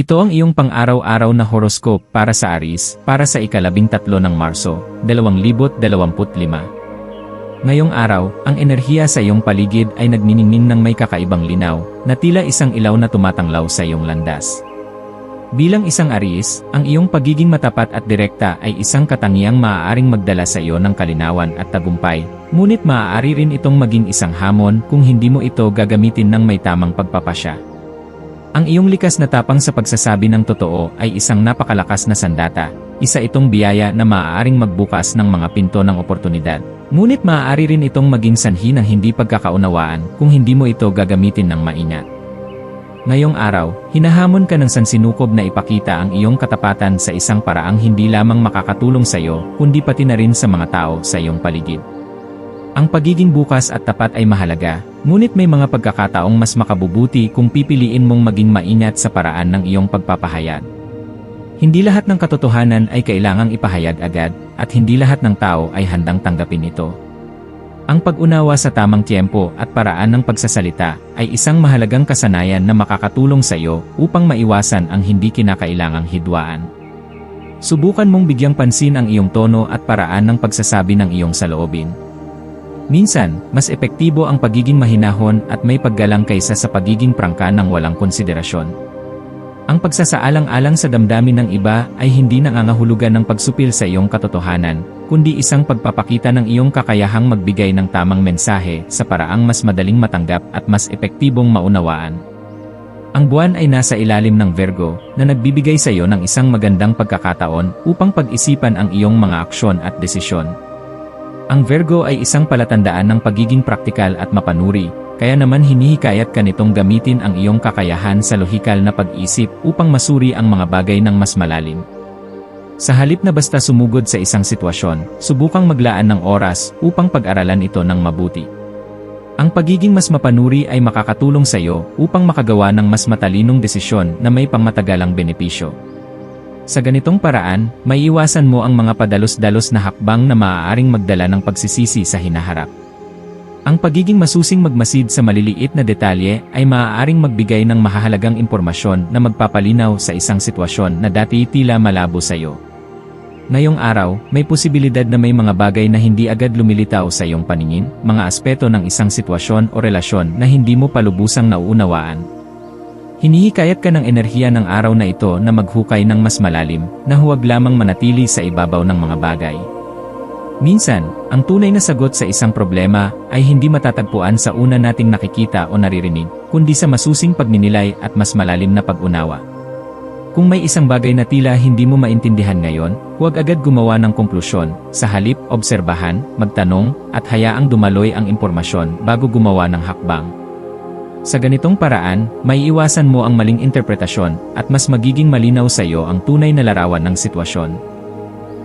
Ito ang iyong pang-araw-araw na horoscope para sa Aris, para sa ikalabing tatlo ng Marso, 2025. Ngayong araw, ang enerhiya sa iyong paligid ay nagniningning ng may kakaibang linaw, na tila isang ilaw na tumatanglaw sa iyong landas. Bilang isang Aris, ang iyong pagiging matapat at direkta ay isang katangiang maaaring magdala sa iyo ng kalinawan at tagumpay, ngunit maaari rin itong maging isang hamon kung hindi mo ito gagamitin ng may tamang pagpapasya. Ang iyong likas na tapang sa pagsasabi ng totoo ay isang napakalakas na sandata, isa itong biyaya na maaaring magbukas ng mga pinto ng oportunidad. Ngunit maaari rin itong maging sanhi ng hindi pagkakaunawaan kung hindi mo ito gagamitin ng maingat. Ngayong araw, hinahamon ka ng sansinukob na ipakita ang iyong katapatan sa isang paraang hindi lamang makakatulong sa iyo, kundi pati na rin sa mga tao sa iyong paligid. Ang pagiging bukas at tapat ay mahalaga, ngunit may mga pagkakataong mas makabubuti kung pipiliin mong maging maingat sa paraan ng iyong pagpapahayag. Hindi lahat ng katotohanan ay kailangang ipahayag agad, at hindi lahat ng tao ay handang tanggapin ito. Ang pag-unawa sa tamang tiempo at paraan ng pagsasalita ay isang mahalagang kasanayan na makakatulong sa iyo upang maiwasan ang hindi kinakailangang hidwaan. Subukan mong bigyang pansin ang iyong tono at paraan ng pagsasabi ng iyong saloobin. Minsan, mas epektibo ang pagiging mahinahon at may paggalang kaysa sa pagiging prangka ng walang konsiderasyon. Ang pagsasaalang-alang sa damdamin ng iba ay hindi nangangahulugan ng pagsupil sa iyong katotohanan, kundi isang pagpapakita ng iyong kakayahang magbigay ng tamang mensahe sa paraang mas madaling matanggap at mas epektibong maunawaan. Ang buwan ay nasa ilalim ng Virgo na nagbibigay sa iyo ng isang magandang pagkakataon upang pag-isipan ang iyong mga aksyon at desisyon. Ang Virgo ay isang palatandaan ng pagiging praktikal at mapanuri, kaya naman hinihikayat ka nitong gamitin ang iyong kakayahan sa lohikal na pag-isip upang masuri ang mga bagay ng mas malalim. Sa halip na basta sumugod sa isang sitwasyon, subukang maglaan ng oras upang pag-aralan ito ng mabuti. Ang pagiging mas mapanuri ay makakatulong sa iyo upang makagawa ng mas matalinong desisyon na may pangmatagalang benepisyo. Sa ganitong paraan, may iwasan mo ang mga padalos-dalos na hakbang na maaaring magdala ng pagsisisi sa hinaharap. Ang pagiging masusing magmasid sa maliliit na detalye ay maaaring magbigay ng mahahalagang impormasyon na magpapalinaw sa isang sitwasyon na dati tila malabo sa iyo. Ngayong araw, may posibilidad na may mga bagay na hindi agad lumilitaw sa iyong paningin, mga aspeto ng isang sitwasyon o relasyon na hindi mo palubusang nauunawaan, Hinihikayat ka ng enerhiya ng araw na ito na maghukay ng mas malalim, na huwag lamang manatili sa ibabaw ng mga bagay. Minsan, ang tunay na sagot sa isang problema ay hindi matatagpuan sa una nating nakikita o naririnig, kundi sa masusing pagninilay at mas malalim na pag-unawa. Kung may isang bagay na tila hindi mo maintindihan ngayon, huwag agad gumawa ng konklusyon, sa halip, obserbahan, magtanong, at hayaang dumaloy ang impormasyon bago gumawa ng hakbang. Sa ganitong paraan, may iwasan mo ang maling interpretasyon at mas magiging malinaw sa iyo ang tunay na larawan ng sitwasyon.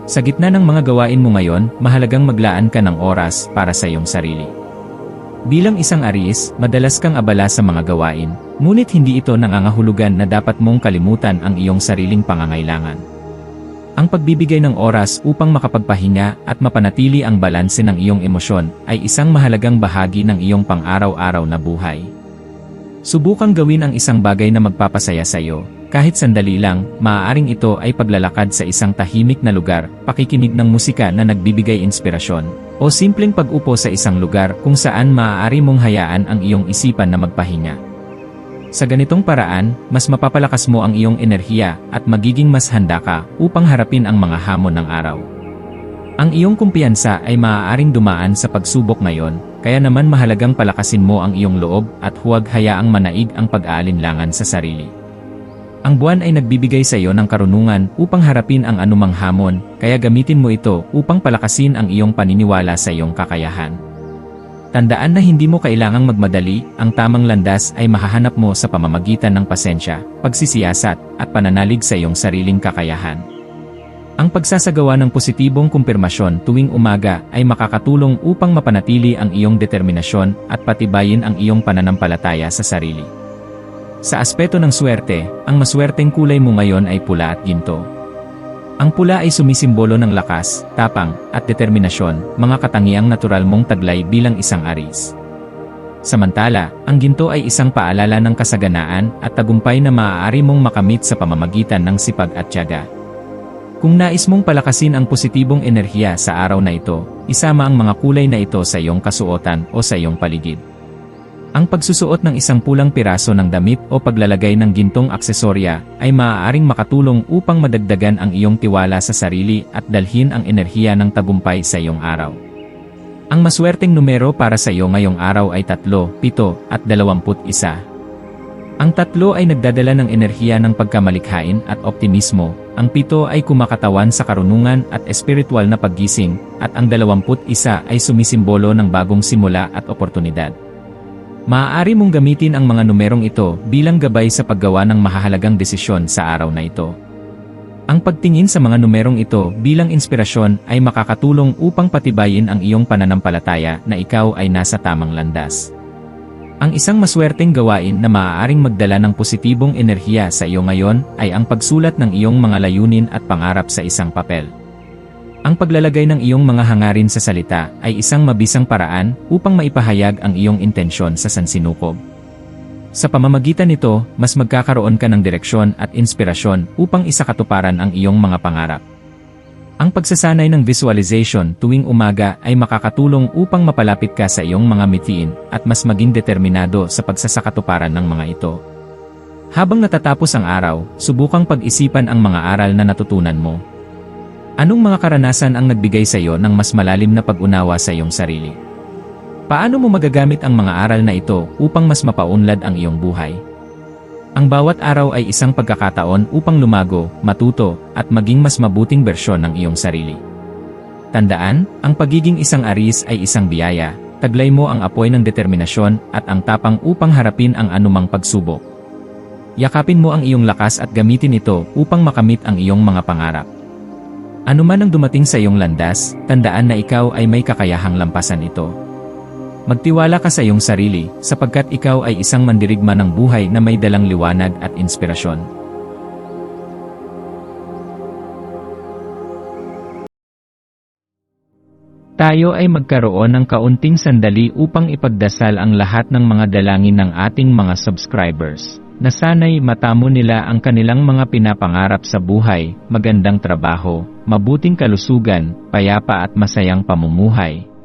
Sa gitna ng mga gawain mo ngayon, mahalagang maglaan ka ng oras para sa iyong sarili. Bilang isang aris, madalas kang abala sa mga gawain, ngunit hindi ito nangangahulugan na dapat mong kalimutan ang iyong sariling pangangailangan. Ang pagbibigay ng oras upang makapagpahinga at mapanatili ang balanse ng iyong emosyon ay isang mahalagang bahagi ng iyong pang-araw-araw na buhay. Subukang gawin ang isang bagay na magpapasaya sa iyo. Kahit sandali lang, maaaring ito ay paglalakad sa isang tahimik na lugar, pakikinig ng musika na nagbibigay inspirasyon, o simpleng pag-upo sa isang lugar kung saan maaari mong hayaan ang iyong isipan na magpahinga. Sa ganitong paraan, mas mapapalakas mo ang iyong enerhiya at magiging mas handa ka upang harapin ang mga hamon ng araw. Ang iyong kumpiyansa ay maaaring dumaan sa pagsubok ngayon, kaya naman mahalagang palakasin mo ang iyong loob at huwag hayaang manaig ang pag-aalinlangan sa sarili. Ang buwan ay nagbibigay sa iyo ng karunungan upang harapin ang anumang hamon, kaya gamitin mo ito upang palakasin ang iyong paniniwala sa iyong kakayahan. Tandaan na hindi mo kailangang magmadali, ang tamang landas ay mahahanap mo sa pamamagitan ng pasensya, pagsisiyasat, at pananalig sa iyong sariling kakayahan. Ang pagsasagawa ng positibong kumpirmasyon tuwing umaga ay makakatulong upang mapanatili ang iyong determinasyon at patibayin ang iyong pananampalataya sa sarili. Sa aspeto ng swerte, ang maswerteng kulay mo ngayon ay pula at ginto. Ang pula ay sumisimbolo ng lakas, tapang, at determinasyon, mga katangiang natural mong taglay bilang isang aris. Samantala, ang ginto ay isang paalala ng kasaganaan at tagumpay na maaari mong makamit sa pamamagitan ng sipag at tiyaga. Kung nais mong palakasin ang positibong enerhiya sa araw na ito, isama ang mga kulay na ito sa iyong kasuotan o sa iyong paligid. Ang pagsusuot ng isang pulang piraso ng damit o paglalagay ng gintong aksesorya ay maaaring makatulong upang madagdagan ang iyong tiwala sa sarili at dalhin ang enerhiya ng tagumpay sa iyong araw. Ang maswerteng numero para sa iyo ngayong araw ay 3, 7, at 21. Ang tatlo ay nagdadala ng enerhiya ng pagkamalikhain at optimismo, ang pito ay kumakatawan sa karunungan at espiritual na paggising, at ang 21 ay sumisimbolo ng bagong simula at oportunidad. Maaari mong gamitin ang mga numerong ito bilang gabay sa paggawa ng mahahalagang desisyon sa araw na ito. Ang pagtingin sa mga numerong ito bilang inspirasyon ay makakatulong upang patibayin ang iyong pananampalataya na ikaw ay nasa tamang landas. Ang isang maswerteng gawain na maaaring magdala ng positibong enerhiya sa iyo ngayon ay ang pagsulat ng iyong mga layunin at pangarap sa isang papel. Ang paglalagay ng iyong mga hangarin sa salita ay isang mabisang paraan upang maipahayag ang iyong intensyon sa sansinukob. Sa pamamagitan nito, mas magkakaroon ka ng direksyon at inspirasyon upang isakatuparan ang iyong mga pangarap. Ang pagsasanay ng visualization tuwing umaga ay makakatulong upang mapalapit ka sa iyong mga mitiin at mas maging determinado sa pagsasakatuparan ng mga ito. Habang natatapos ang araw, subukang pag-isipan ang mga aral na natutunan mo. Anong mga karanasan ang nagbigay sa iyo ng mas malalim na pag-unawa sa iyong sarili? Paano mo magagamit ang mga aral na ito upang mas mapaunlad ang iyong buhay? Ang bawat araw ay isang pagkakataon upang lumago, matuto, at maging mas mabuting bersyon ng iyong sarili. Tandaan, ang pagiging isang aris ay isang biyaya, taglay mo ang apoy ng determinasyon at ang tapang upang harapin ang anumang pagsubok. Yakapin mo ang iyong lakas at gamitin ito upang makamit ang iyong mga pangarap. Ano man ang dumating sa iyong landas, tandaan na ikaw ay may kakayahang lampasan ito. Magtiwala ka sa iyong sarili, sapagkat ikaw ay isang mandirigma ng buhay na may dalang liwanag at inspirasyon. Tayo ay magkaroon ng kaunting sandali upang ipagdasal ang lahat ng mga dalangin ng ating mga subscribers na sana'y matamo nila ang kanilang mga pinapangarap sa buhay, magandang trabaho, mabuting kalusugan, payapa at masayang pamumuhay,